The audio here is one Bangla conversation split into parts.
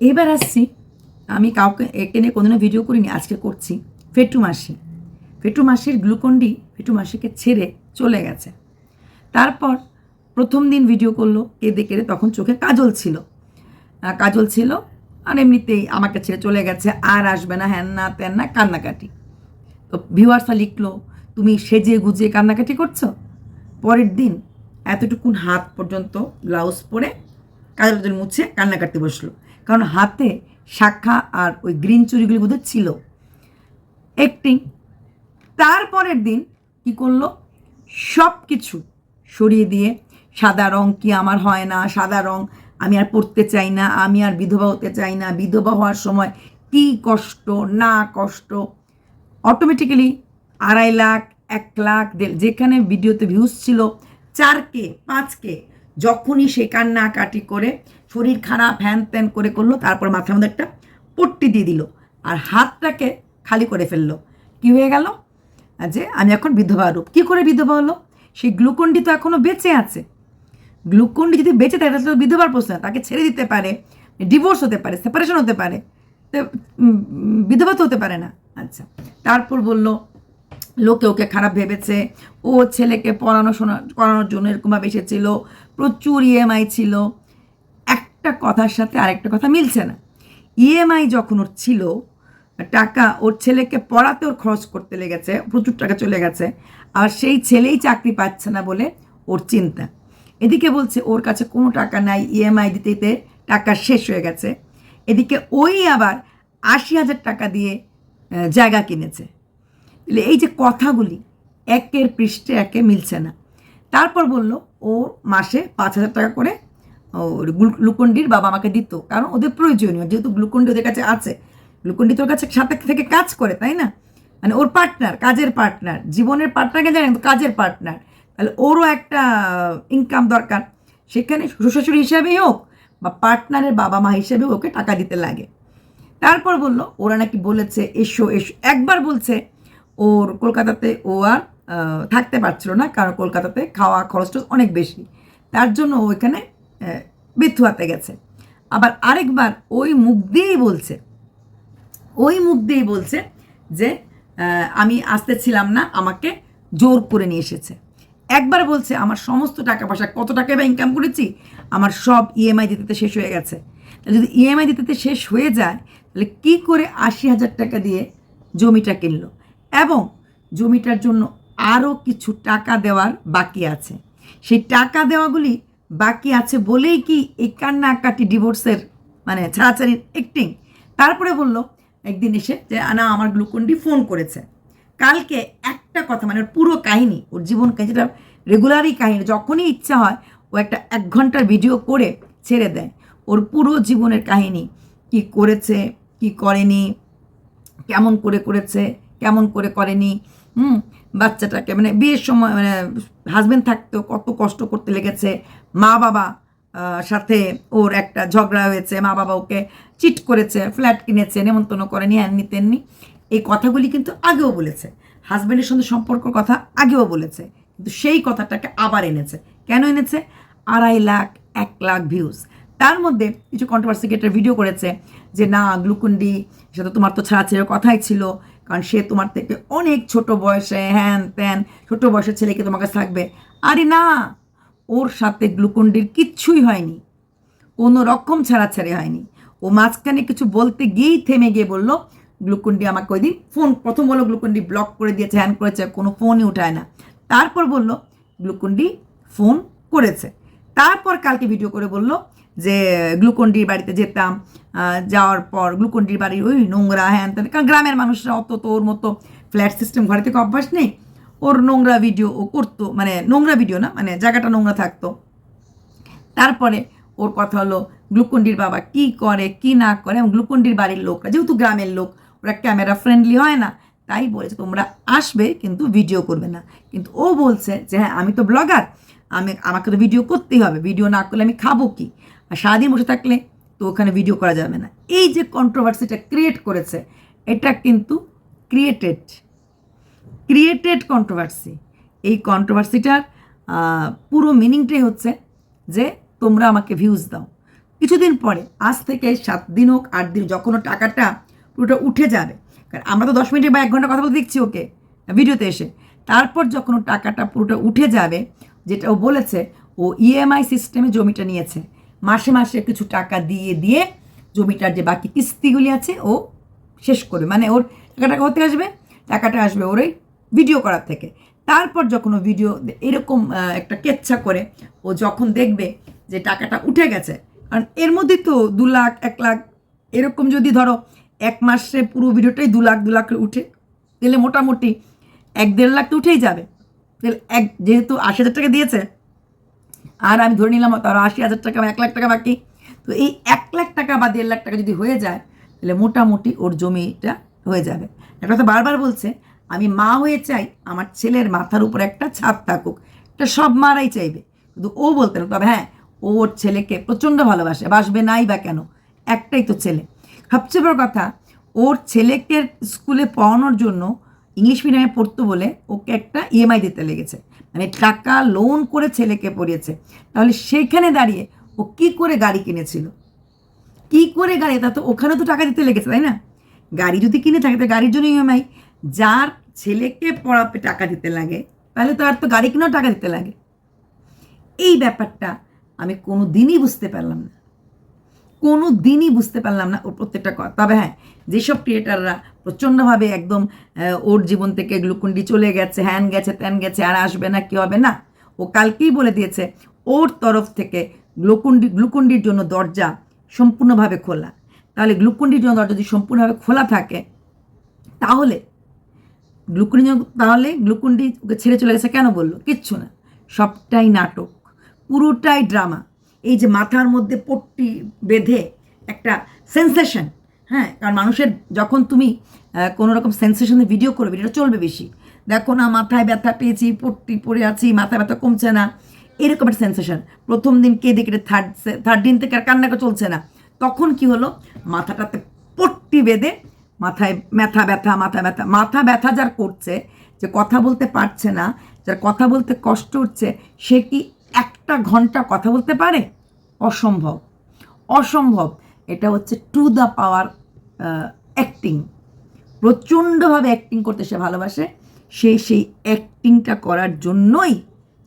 এবার আসছি, আমি কাউকে, একে নিয়ে কোনোদিনও ভিডিও করিনি, আজকে করছি। ফেটু মাসি। ফেটু মাসির গ্লুকন্ডি ফেটু মাসিকে ছেড়ে চলে গেছে। তারপর প্রথম দিন ভিডিও করল, কেঁদে কেঁদে তখন চোখে কাজল ছিল। কাজল ছিল, আর এমনিতেই আমাকে ছেড়ে চলে গেছে, আর আসবে না, হ্যান না, ত্যান না, কান্নাকাটি। তো ভিউয়ার্সরা লিখলো, তুমি সেজে গুজে কান্নাকাটি করছ? পরের দিন এতটুকুন হাত পর্যন্ত ব্লাউজ পরে কাজল মুছে কান্না কাটতে বসল। কারণ হাতে শাখা আর ওই গ্রিন চুরিগুলি বোধহয় ছিল। একটিং, তারপরের দিন কি করল? সব কিছু সরিয়ে দিয়ে, সাদা রং কি আমার হয় না, সাদা রং আমি আর পড়তে চাই না, আমি আর বিধবা হতে চাই না, বিধবা হওয়ার সময় কি কষ্ট, না কষ্ট? অটোমেটিক্যালি আড়াই লাখ, এক লাখ, যেখানে ভিডিওতে ভিউজ ছিল চার কে পাঁচ কে যখনই সে কান্নাকাটি করে, শরীর খারাপ, হ্যান ত্যান করে করল, তারপর মাথার মধ্যে একটা পট্টি দিয়ে দিল আর হাতটাকে খালি করে ফেলল। কি হয়ে গেল? যে আমি এখন বিধবা রূপ। কী করে বিধবা হলো? সেই গ্লুকন্ডি তো এখনও বেঁচে আছে। গ্লুকন্ডি যদি বেঁচে থাকে, তাহলে তো বিধবার প্রশ্ন। তাকে ছেড়ে দিতে পারে ডিভোর্স হতে পারে সেপারেশন হতে পারে। বিধবা তো হতে পারে না। আচ্ছা তারপর বলল লোকে ওকে খারাপ ভেবেছে। ও ছেলেকে পড়ানো শোনা, করানোর জন্য এরকমভাবে এসেছিল। প্রচুর ইএমআই ছিল। একটা কথার সাথে আরেকটা কথা মিলছে না। ইএমআই যখন ওর ছিল, টাকা ওর ছেলেকে পড়াতে ওর খরচ করতে লেগেছে, প্রচুর টাকা চলে গেছে আর সেই ছেলেই চাকরি পাচ্ছে না বলে ওর চিন্তা। এদিকে বলছে, ওর কাছে কোনো টাকা নাই ইএমআই দিতে দিতে টাকা শেষ হয়ে গেছে। এদিকে ওই আবার আশি হাজার টাকা দিয়ে জায়গা কিনেছে। এই যে কথাগুলি, একের পৃষ্ঠে একে মিলছে না। তারপর বলল, ও মাসে পাঁচ হাজার টাকা করে গ্লু- গ্লুকন্ডির বাবা আমাকে দিত, কারণ ওদের প্রয়োজনীয়, যেহেতু গ্লুকন্ডি ওদের কাছে আছে। গ্লুকন্ডি তোর কাছে সাথে থেকে কাজ করে, তাই না? মানে ওর পার্টনার, কাজের পার্টনার, জীবনের পার্টনারকে জানেন তো? কাজের পার্টনার। তাহলে ওরও একটা ইনকাম দরকার। সেখানে শ্বশুর শাশুড়ি হিসাবেই হোক বা পার্টনারের বাবা মা হিসেবে ওকে টাকা দিতে লাগে। তারপর বলল, ওরা নাকি বলেছে, এসো এসো। একবার বলছে ওর কলকাতাতে ও আর থাকতে পারছিল না কারণ কলকাতাতে খাওয়া খরচটা অনেক বেশি। তার জন্য ও এখানে আহ, বেথুয়াতে গেছে। আবার আরেকবার ওই মুখ দিয়েই বলছে ওই মুখ দিয়েই বলছে যে আমি আসতে ছিলাম না আমাকে জোর করে নিয়ে এসেছে। একবার বলছে আমার সমস্ত টাকা পয়সা কত টাকা বা ইনকাম করেছি আমার সব ইএমআই দিতে দিতে শেষ হয়ে গেছে। যদি ইএমআই দিতে দিতে শেষ হয়ে যায় তাহলে কী করে আশি হাজার টাকা দিয়ে জমিটা কিনলো? এবং জমিটার জন্য আরও কিছু টাকা দেওয়ার বাকি আছে। সেই টাকা দেওয়াগুলি বাকি আছে বলেই কি এই কান্নাকাটি ডিভোর্সের মানে ছাড়াছাড়ির একটিং তারপরে বলল, একদিন এসে যে না আমার গ্লুকন্ডি ফোন করেছে। কালকে একটা কথা মানে ওর পুরো কাহিনী, ওর জীবন কাহিনী, যেটা রেগুলারই কাহিনী, যখনই ইচ্ছা হয়, ও একটা এক ঘণ্টার ভিডিও করে ছেড়ে দেয়। ওর পুরো জীবনের কাহিনী, কি করেছে, কি করেনি, কেমন করে করেছে কেমন করে করেনি, হুম? বাচ্চাটাকে মানে বিয়ের সময় মানে হাজবেন্ড থাকতেও কত কষ্ট করতে লেগেছে। মা বাবা সাথে ওর একটা ঝগড়া হয়েছে, মা বাবা ওকে চিট করেছে ফ্ল্যাট কিনেছে, নেমন্তন্ন করেনি এমনি তেমনি এই কথাগুলি কিন্তু আগেও বলেছে। হাজব্যান্ডের সঙ্গে সম্পর্কর কথা আগেও বলেছে। কিন্তু সেই কথাটাকে আবার এনেছে। কেন এনেছে? আড়াই লাখ, এক লাখ ভিউজ তার মধ্যে কিছু কন্ট্রোভার্সি একটা ভিডিও করেছে যে, না গ্লুকুন্ডি সেটা তোমার তো ছাড়া ছেড়ে কথাই ছিল। কারণ সে তোমার থেকে অনেক ছোট বয়সে, হ্যান ত্যান, ছোট বয়সের ছেলেকে তোমার কাছে থাকবে। আরে না, ওর সাথে গ্লুকুন্ডির কিচ্ছুই হয়নি। কোনো রকম ছাড়া ছাড়াছাড়ি হয়নি। ও মাঝখানে কিছু বলতে গিয়েই থেমে গিয়ে বলল, গ্লুকন্ডি আমাকে ওই দিন ফোন প্রথম বলল গ্লুকন্ডি ব্লক করে দিয়েছে, হ্যান করেছে, কোনো ফোনই উঠায় না। তারপর বলল, গ্লুকন্ডি ফোন করেছে। তারপর কালকে ভিডিও করে বলল যে গ্লুকন্ডির বাড়িতে যেতাম যাওয়ার পর গ্লুকন্ডির বাড়ির ওই নোংরা হ্যান ত্যান কারণ গ্রামের মানুষরা অত তো ওর মতো ফ্ল্যাট সিস্টেম ঘরে থেকে অভ্যাস নেই। ওর নোংরা ভিডিও ও করতো মানে নোংরা ভিডিও না মানে জায়গাটা নোংরা থাকতো। তারপরে ওর কথা হলো গ্লুকন্ডির বাবা কি করে, কি না করে? এবং গ্লুকন্ডির বাড়ির লোকরা, যেহেতু গ্রামের লোক, ওরা ক্যামেরা ফ্রেন্ডলি হয় না, তাই বলেছে, তোমরা আসবে কিন্তু ভিডিও করবে না। কিন্তু ও বলছে যে হ্যাঁ আমি তো ব্লগার, আমি, আমাকে তো ভিডিও করতেই হবে, ভিডিও না করলে আমি খাব কি? আর সারাদিন বসে থাকলে তো ওখানে ভিডিও করা যাবে না। এই যে কন্ট্রোভার্সিটা ক্রিয়েট করেছে, এটা কিন্তু ক্রিয়েটেড ক্রিয়েটেড কন্ট্রোভার্সি এই কন্ট্রোভার্সিটার পুরো মিনিংটাই হচ্ছে যে তোমরা আমাকে ভিউজ দাও। কিছুদিন পরে, আজ থেকে সাত দিন হোক, আট দিন, যখন টাকাটা পুরোটা উঠে যাবে, কারণ আমরা তো দশ মিনিট বা এক ঘণ্টা কথা বলতে দেখছি ওকে ভিডিওতে এসে। তারপর যখন টাকাটা পুরোটা উঠে যাবে, যেটা ও বলেছে, ও ইএমআই সিস্টেমে জমিটা নিয়েছে। মাসে মাসে কিছু টাকা দিয়ে দিয়ে জমিটার যে বাকি কিস্তিগুলি আছে ও শেষ করবে। মানে ওর টাকাটা হতে আসবে? টাকাটা আসবে ওর ওই ভিডিও করার থেকে। তারপর যখন ও ভিডিও এরকম একটা কেচ্ছা করে, ও যখন দেখবে যে টাকাটা উঠে গেছে, কারণ এর মধ্যে তো দু লাখ, এক লাখ, এরকম যদি ধরো এক মাসে পুরো ভিডিওটাই দু লাখ দু লাখ উঠে, তাহলে মোটামুটি এক দেড় লাখ তো উঠেই যাবে। তাহলে এক যেহেতু আশি হাজার টাকা দিয়েছে আর আমি ধরে নিলাম তার আশি হাজার টাকা বা এক লাখ টাকা বাকি। তো এই এক লাখ টাকা বা দেড় লাখ টাকা যদি হয়ে যায়, তাহলে মোটামুটি ওর জমিটা হয়ে যাবে। একটা কথা বারবার বলছে, আমি মা হয়ে চাই, আমার ছেলের মাথার উপর একটা ছাদ থাকুক। এটা সব মারাই চাইবে। কিন্তু ও বলতে না, তবে হ্যাঁ ও ওর ছেলেকে প্রচণ্ড ভালোবাসে, বাসবে নাই বা কেন? একটাই তো ছেলে। সবচেয়ে বড় কথা, ওর ছেলেকে স্কুলে পড়ানোর জন্য ইংলিশ মিডিয়ামে পড়তো বলে ওকে একটা ইএমআই দিতে লেগেছে। মানে টাকা লোন করে ছেলেকে পড়িয়েছে। তাহলে সেখানে দাঁড়িয়ে ও কি করে গাড়ি কিনেছিল? কি করে গাড়ি? তা তো ওখানে তো টাকা দিতে লেগেছে, তাই না? গাড়ি যদি কিনে থাকে, তো গাড়ির জন্য ইএমআই যার ছেলেকে পড়াতে টাকা দিতে লাগে, তাহলে তো আর তো গাড়ি কিনেও টাকা দিতে লাগে। এই ব্যাপারটা আমি কোনো দিনই বুঝতে পারলাম না। কোনো দিনই বুঝতে পারলাম না ওর প্রত্যেকটা কথা। তবে হ্যাঁ যেসব ক্রিয়েটাররা প্রচণ্ডভাবে একদম ওর জীবন থেকে গ্লুকুন্ডি চলে গেছে, হ্যান গেছে, ত্যান গেছে, আর আসবে না, কি হবে না, ও কালকেই বলে দিয়েছে, ওর তরফ থেকে গ্লুকুন্ডি, গ্লুকুন্ডির জন্য দরজা সম্পূর্ণভাবে খোলা। তাহলে গ্লুকুন্ডির জন্য দরজা যদি সম্পূর্ণভাবে খোলা থাকে, তাহলে গ্লুকুন্ডি তাহলে গ্লুকুন্ডি ওকে ছেড়ে চলে গেছে কেন বলল? কিচ্ছু না। সবটাই নাটক, পুরোটাই ড্রামা। এই যে মাথার মধ্যে পট্টি বেঁধে একটা সেন্সেশন হ্যাঁ কারণ মানুষের যখন তুমি কোনো রকম সেন্সেশনে ভিডিও করবে, এটা চলবে বেশি। দেখো না, মাথায় ব্যথা পেয়েছি, পট্টি পড়ে আছি, মাথা ব্যথা কমছে না। এরকম একটা সেন্সেশন প্রথম দিন কেঁদে কেটে থার্ড থার্ড দিন থেকে আর কান্নাকে চলছে না। তখন কি হলো? মাথাটাতে পট্টি বেঁধে মাথায় ব্যথা ব্যথা, মাথা ব্যথা মাথা ব্যথা যার করছে, যে কথা বলতে পারছে না, যার কথা বলতে কষ্ট হচ্ছে, সে কি একটা ঘণ্টা কথা বলতে পারে? অসম্ভব। অসম্ভব। এটা হচ্ছে টু দ্য পাওয়ার অ্যাক্টিং প্রচণ্ডভাবে অ্যাক্টিং করতে সে ভালোবাসে। সে সেই অ্যাক্টিংটা করার জন্যই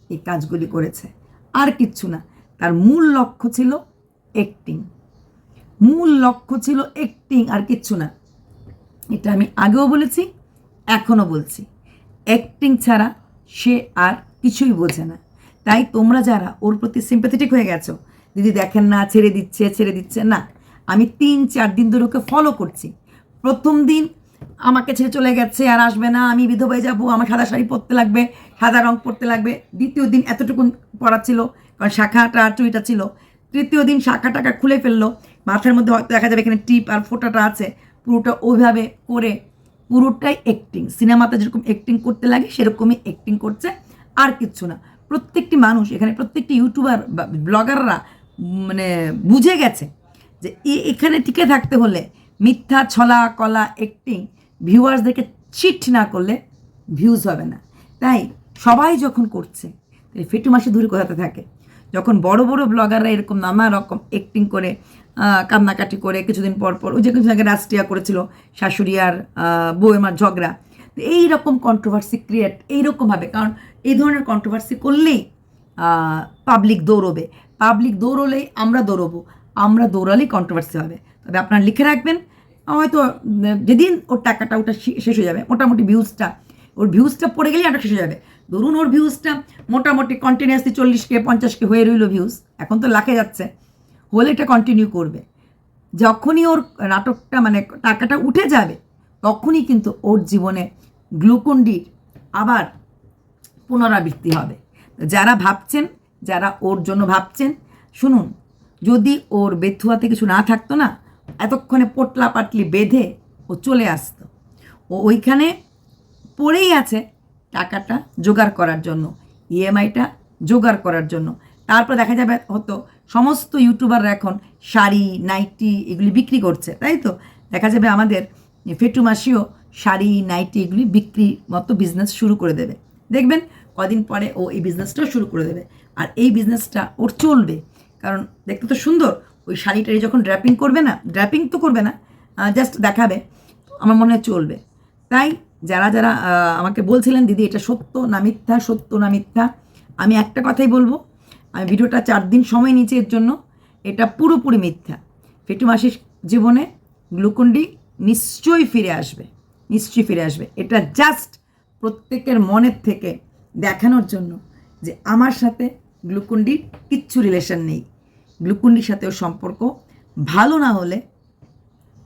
এই কাজগুলি করেছে। আর কিচ্ছু না। তার মূল লক্ষ্য ছিল অ্যাক্টিং মূল লক্ষ্য ছিল অ্যাক্টিং আর কিচ্ছু না। এটা আমি আগেও বলেছি, এখনও বলছি। অ্যাক্টিং ছাড়া সে আর কিছুই বোঝে না। তাই তোমরা যারা ওর প্রতি সিম্পাথেটিক হয়ে গেছো, দিদি দেখেন না, ছেড়ে দিচ্ছে ছেড়ে দিচ্ছে, না, আমি তিন, চার দিন ধরে ওকে ফলো করছি। প্রথম দিন আমাকে ছেড়ে চলে গেছে, আর আসবে না, আমি বিধবা হয়ে যাব, আমার সাদা শাড়ি পরতে লাগবে, সাদা রং পরতে লাগবে। দ্বিতীয় দিন এতটুকু পড়া ছিল কারণ শাখাটা আর চুইটা ছিল। তৃতীয় দিন শাখা টাকা খুলে ফেলল, মাথার মধ্যে হয়তো দেখা যাবে এখানে টিপ আর ফোটাটা আছে। পুরোটা ওইভাবে করে, পুরোটাই অ্যাক্টিং সিনেমাতে যেরকম অ্যাক্টিং করতে লাগে, সেরকমই অ্যাক্টিং করছে, আর কিচ্ছু না। প্রত্যেকটি মানুষ, এখানে প্রত্যেকটি ইউটিউবার ব্লগাররা মানে বুঝে গেছে যে এখানে টিকে থাকতে হলে মিথ্যা, ছলা, কলা অ্যাক্টিং ভিউয়ার্সদেরকে চিট না করলে ভিউজ হবে না। তাই সবাই যখন করছে, তাই ফেটু মাসে দূরে কোথাতে থাকে, যখন বড় বড় ব্লগাররা এরকম নানা রকম অ্যাক্টিং করে কান্নাকাটি করে, কিছুদিন পর পর, ওই যে কিছু আগে রাষ্ট্রিয়া করেছিল, শাশুড়ি আর বউয়েমার ঝগড়া এই রকম কন্ট্রোভার্সি ক্রিয়েট এইরকমভাবে কারণ এই ধরনের কন্ট্রোভার্সি করলেই পাবলিক দৌড়বে। পাবলিক দৌড়লেই আমরা দৌড়বো। আমরা দৌড়ালেই কন্ট্রোভার্সি হবে। তবে আপনারা লিখে রাখবেন, হয়তো, যেদিন ওর টাকাটা ওটা শেষ হয়ে যাবে, মোটামুটি ভিউজটা ওর ভিউজটা পড়ে গেলেই নাটক শেষ হয়ে যাবে। ধরুন ওর ভিউজটা মোটামুটি কন্টিনিউয়াসলি চল্লিশকে, পঞ্চাশকে হয়ে রইল ভিউজ এখন তো লাখে যাচ্ছে। হলে এটা কন্টিনিউ করবে। যখনই ওর নাটকটা মানে টাকাটা উঠে যাবে তখনই কিন্তু ওর জীবনে গ্লুকন্ডির আবার পুনরাবৃত্তি হবে। যারা ভাবছেন, যারা ওর জন্য ভাবছেন, শুনুন, যদি ওর বেথুয়াতে কিছু না থাকতো না, এতক্ষণে পোটলা পাটলি বেঁধে ও চলে আসতো। ও ওইখানে পড়েই আছে টাকাটা জোগাড় করার জন্য ইএমআইটা জোগাড় করার জন্য। তারপর দেখা যাবে হতো সমস্ত ইউটিউবাররা এখন শাড়ি, নাইটি এগুলি বিক্রি করছে, তাই তো? দেখা যাবে আমাদের ফেটু মাসিও শাড়ি, নাইটি এগুলি বিক্রি মতো বিজনেস শুরু করে দেবে। দেখবেন কদিন পরে ও এই বিজনেসটাও শুরু করে দেবে। আর এই বিজনেসটা ওর চলবে। কারণ দেখতে তো সুন্দর, ওই শাড়িটারি যখন ড্র্যাপিং করবে না ড্র্যাপিং তো করবে না জাস্ট দেখাবে, আমার মনে হয় চলবে। তাই যারা যারা আমাকে বলছিলেন, দিদি, এটা সত্য না মিথ্যা? সত্য না মিথ্যা? আমি একটা কথাই বলব, আমি ভিডিওটা চার দিন সময় নিয়েছি এর জন্য, এটা পুরোপুরি মিথ্যা। ফেটু মাসির জীবনে গ্লুকন্ডি নিশ্চয়ই ফিরে আসবে, নিশ্চয়ই ফিরে আসবে। এটা জাস্ট প্রত্যেকের মনের থেকে দেখানোর জন্য যে আমার সাথে গ্লুকন্ডির কিচ্ছু রিলেশন নেই। গ্লুকন্ডির সাথেও সম্পর্ক ভালো না হলে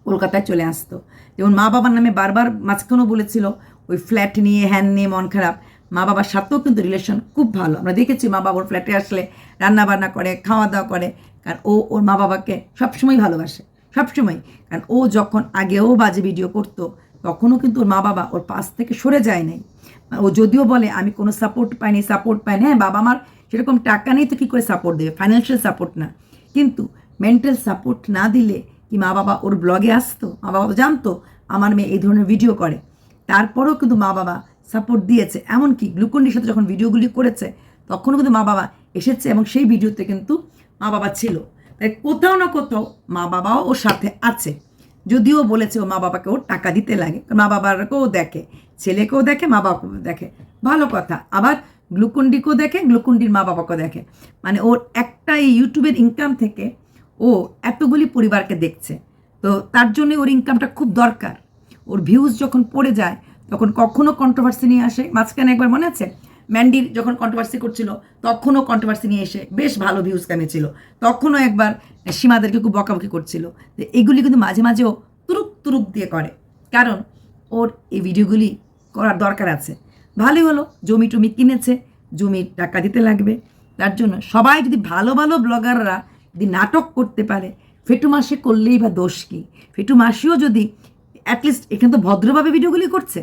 কলকাতায় চলে আসতো। যেমন মা বাবার নামে বারবার মাঝখানেও বলেছিল, ওই ফ্ল্যাট নিয়ে হ্যান নিয়ে মন খারাপ। মা বাবার সাথেও কিন্তু রিলেশন খুব ভালো। আমরা দেখেছি মা বাবার ফ্ল্যাটে আসলে রান্না বান্না করে খাওয়া দাওয়া করে, কারণ ও ওর মা বাবাকে সবসময় ভালোবাসে। সবসময় কারণ ও যখন আগেও বাজে ভিডিও করতো, তখনও কিন্তু ওর মা বাবা ওর পাশ থেকে সরে যায় নাই। ও যদিও বলে, আমি কোনো সাপোর্ট পাইনি সাপোর্ট পাইনি। হ্যাঁ বাবা আমার সেরকম টাকা নেই তো কী করে সাপোর্ট দেবে? ফাইন্যান্সিয়াল সাপোর্ট না। কিন্তু মেন্টাল সাপোর্ট না দিলে কি মা বাবা ওর ব্লগে আসতো? মা বাবা জানতো, আমার মেয়ে এই ধরনের ভিডিও করে। তারপরেও কিন্তু মা বাবা সাপোর্ট দিয়েছে। এমনকি গ্লুকন্ডির সাথে যখন ভিডিওগুলি করেছে, তখনও কিন্তু মা বাবা এসেছে এবং সেই ভিডিওতে কিন্তু মা বাবা ছিল। তাই কোথাও না কোথাও মা বাবাও ওর সাথে আছে। যদিও বলেছে ও মা বাবাকে ওর টাকা দিতে লাগে মা বাবাকেও দেখে, ছেলেকেও দেখে, মা বাবাকেও দেখে। ভালো কথা। আবার গ্লুকন্ডিকেও দেখে, গ্লুকন্ডির মা বাবাকেও দেখে। মানে ওর একটা এই ইউটিউবের ইনকাম থেকে ও এতগুলি পরিবারকে দেখছে। তো তার জন্য ওর ইনকামটা খুব দরকার। ওর ভিউজ যখন পড়ে যায়, তখন কখনো কন্ট্রোভার্সি নিয়ে আসে। মাঝখানে একবার মনে আছে? ম্যান্ডির যখন কন্ট্রোভার্সি করছিল, তখনও কন্ট্রোভার্সি নিয়ে এসে বেশ ভালো ভিউজ কামিয়েছিল। তখনও একবার সীমাদেরকে খুব বকাবকি করছিল এগুলি কিন্তু মাঝে মাঝেও তুরুপ তুরুপ দিয়ে করে। কারণ ওর এই ভিডিওগুলি করার দরকার আছে। ভালোই হলো, জমি টমি কিনেছে জমির টাকা দিতে লাগবে। তার জন্য সবাই যদি ভালো ভালো ব্লগাররা যদি নাটক করতে পারে, ফেটু মাসে করলেই বা দোষ কী? ফেটু মাসিও যদি অ্যাটলিস্ট এখানে তো ভদ্রভাবে ভিডিওগুলি করছে,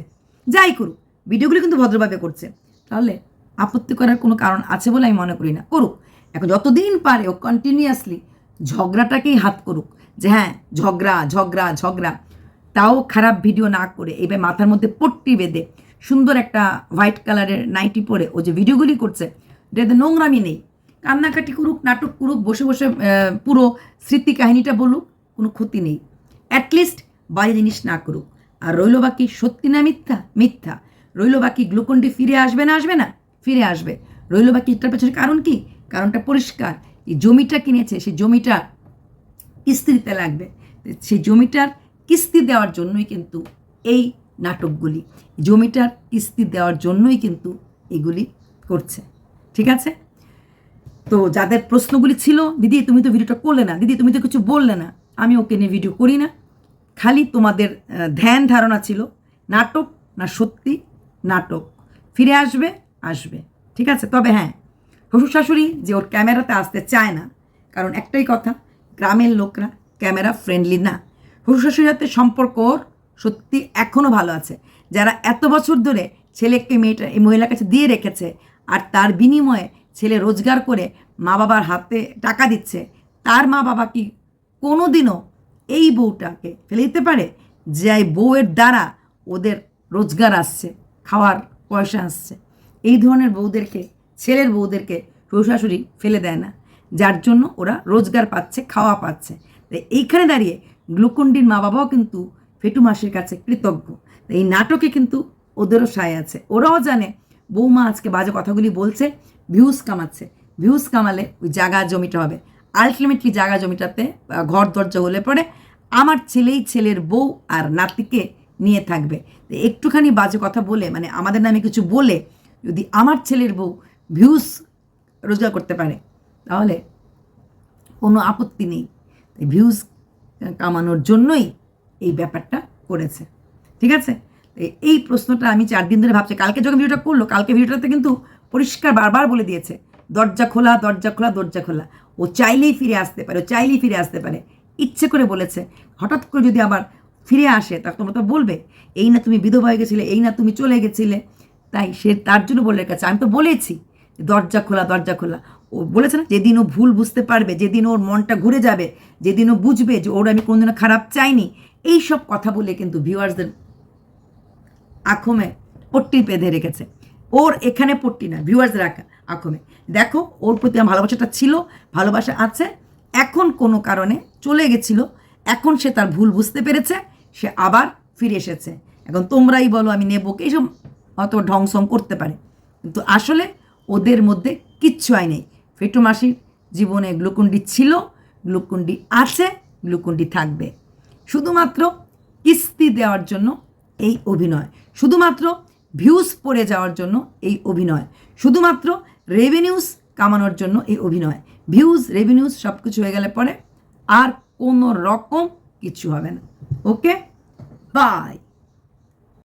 যাই করুক, ভিডিওগুলি কিন্তু ভদ্রভাবে করছে। তাহলে আপত্তি করার কোনো কারণ আছে বলে আমি মনে করি না। করুক। এখন যতদিন পারে ও কন্টিনিউয়াসলি ঝগড়াটাকেই হাত করুক। যে হ্যাঁ ঝগড়া ঝগড়া ঝগড়া। তাও খারাপ ভিডিও না করে এবার মাথার মধ্যে পট্টি বেঁধে সুন্দর একটা হোয়াইট কালারের নাইটি পরে ও যে ভিডিওগুলি করছে এটাতে নোংরামি নেই। কান্নাকাটি করুক, নাটক করুক, বসে বসে পুরো স্মৃতি কাহিনীটা বলুক, কোনো ক্ষতি নেই। অ্যাটলিস্ট বাজে জিনিস না করুক। আর রইল বাকি সত্যি না মিথ্যা? মিথ্যা। রইল বাকি গ্লুকন্ডি ফিরে আসবে না আসবে না? ফিরে আসবে। রইল বাকি এটার পেছনে কারণ কি? কারণটা পরিষ্কার। এই জমিটা কিনেছে, সেই জমিটা কিস্তিতে লাগবে। সেই জমিটার কিস্তি দেওয়ার জন্যই কিন্তু এই নাটকগুলি। জমিটার কিস্তি দেওয়ার জন্যই কিন্তু এগুলি করছে। ঠিক আছে? তো যাদের প্রশ্নগুলি ছিল, দিদি, তুমি তো ভিডিওটা করলে না। দিদি, তুমি তো কিছু বললে না। আমি ওকে নিয়ে ভিডিও করি না। খালি তোমাদের ধ্যান ধারণা ছিল, নাটক না সত্যি নাটক। ফিরে আসবে আসবে। ঠিক আছে? তবে হ্যাঁ শ্বশুর শাশুড়ি যে ওর ক্যামেরাতে আসতে চায় না, কারণ একটাই কথা, গ্রামের লোকরা ক্যামেরা ফ্রেন্ডলি না। শ্বশুর শাশুড়ির সাথে সম্পর্ক ওর সত্যি এখনও ভালো আছে। যারা এত বছর ধরে ছেলেকে মেয়েটা, এই মহিলার কাছে দিয়ে রেখেছে আর তার বিনিময়ে ছেলে রোজগার করে মা বাবার হাতে টাকা দিচ্ছে, তার মা বাবা কি কোনো দিনও এই বউটাকে ফেলে দিতে পারে? যে বউয়ের দ্বারা ওদের রোজগার আসছে। খাওয়ার পয়সা আসছে। এই ধরনের বউদেরকে, ছেলের বউদেরকে শ্বশুর শাশুড়ি ফেলে দেয় না। যার জন্য ওরা রোজগার পাচ্ছে, খাওয়া পাচ্ছে। তাই এইখানে দাঁড়িয়ে গ্লুকন্ডির মা বাবাও কিন্তু ফেটু মাসের কাছে কৃতজ্ঞ। এই নাটকে কিন্তু ওদেরও সায় আছে। ওরাও জানে, বৌমা আজকে বাজে কথাগুলি বলছে, ভিউজ কামাচ্ছে। ভিউজ কামালে ওই জায়গা জমিটা হবে। আলটিমেটলি জায়গা জমিটাতে ঘর দরজা হলে পরে আমার ছেলেই ছেলের বউ আর নাতিকে নিয়ে থাকবে। একটুখানি বাজে কথা বলে মানে আমাদের নামে কিছু বলে যদি আমার ছেলের বউ ভিউজ রোজগার করতে পারে, তাহলে কোনো আপত্তি নেই। ভিউজ কামানোর জন্যই এই ব্যাপারটা করেছে। ঠিক আছে? এই প্রশ্নটা আমি চার দিন ধরে ভাবছি। কালকে যখন ভিডিওটা করল, কালকে ভিডিওটাতে কিন্তু পরিষ্কার বারবার বলে দিয়েছে, দরজা খোলা দরজা খোলা দরজা খোলা। ও চাইলেই ফিরে আসতে পারে, ও চাইলেই ফিরে আসতে পারে। ইচ্ছে করে বলেছে। হঠাৎ করে যদি আবার ফিরে আসে তা তোমরা তো বলবে, এই না তুমি বিধবা হয়ে গেছিলে, এই না তুমি চলে গেছিলে। তাই সে তার জন্য বলে রেখেছে। আমি তো বলেছি, দরজা খোলা দরজা খোলা। ও বলেছে না, যেদিন ও ভুল বুঝতে পারবে, যেদিন ওর মনটা ঘুরে যাবে, যেদিন ও বুঝবে যে ওর আমি কোনোদিনও খারাপ চাইনি, এই সব কথা বলে কিন্তু ভিউয়ার্সদের আখমে পট্টি বেঁধে রেখেছে। ওর এখানে পট্টি না, ভিউয়ার্সদের আঁকা আখমে। দেখো, ওর প্রতি আমার ভালোবাসাটা ছিল, ভালোবাসা আছে, এখন কোনো কারণে চলে গেছিল, এখন সে তার ভুল বুঝতে পেরেছে সে আবার ফিরে এসেছে। এখন তোমরাই বলো, আমি নেব এইসব অত ঢংসং করতে পারে। কিন্তু আসলে ওদের মধ্যে কিচ্ছু আই নেই। ফেটু মাসির জীবনে গ্লুকুন্ডি ছিল, গ্লুকুন্ডি আছে, গ্লুকুন্ডি থাকবে। শুধুমাত্র কিস্তি দেওয়ার জন্য এই অভিনয়। শুধুমাত্র ভিউজ পড়ে যাওয়ার জন্য এই অভিনয়। শুধুমাত্র রেভিনিউস কামানোর জন্য এই অভিনয়। ভিউজ রেভিনিউস সব কিছু হয়ে গেলে পরে আর কোনো রকম কিছু হবে না। Okay bye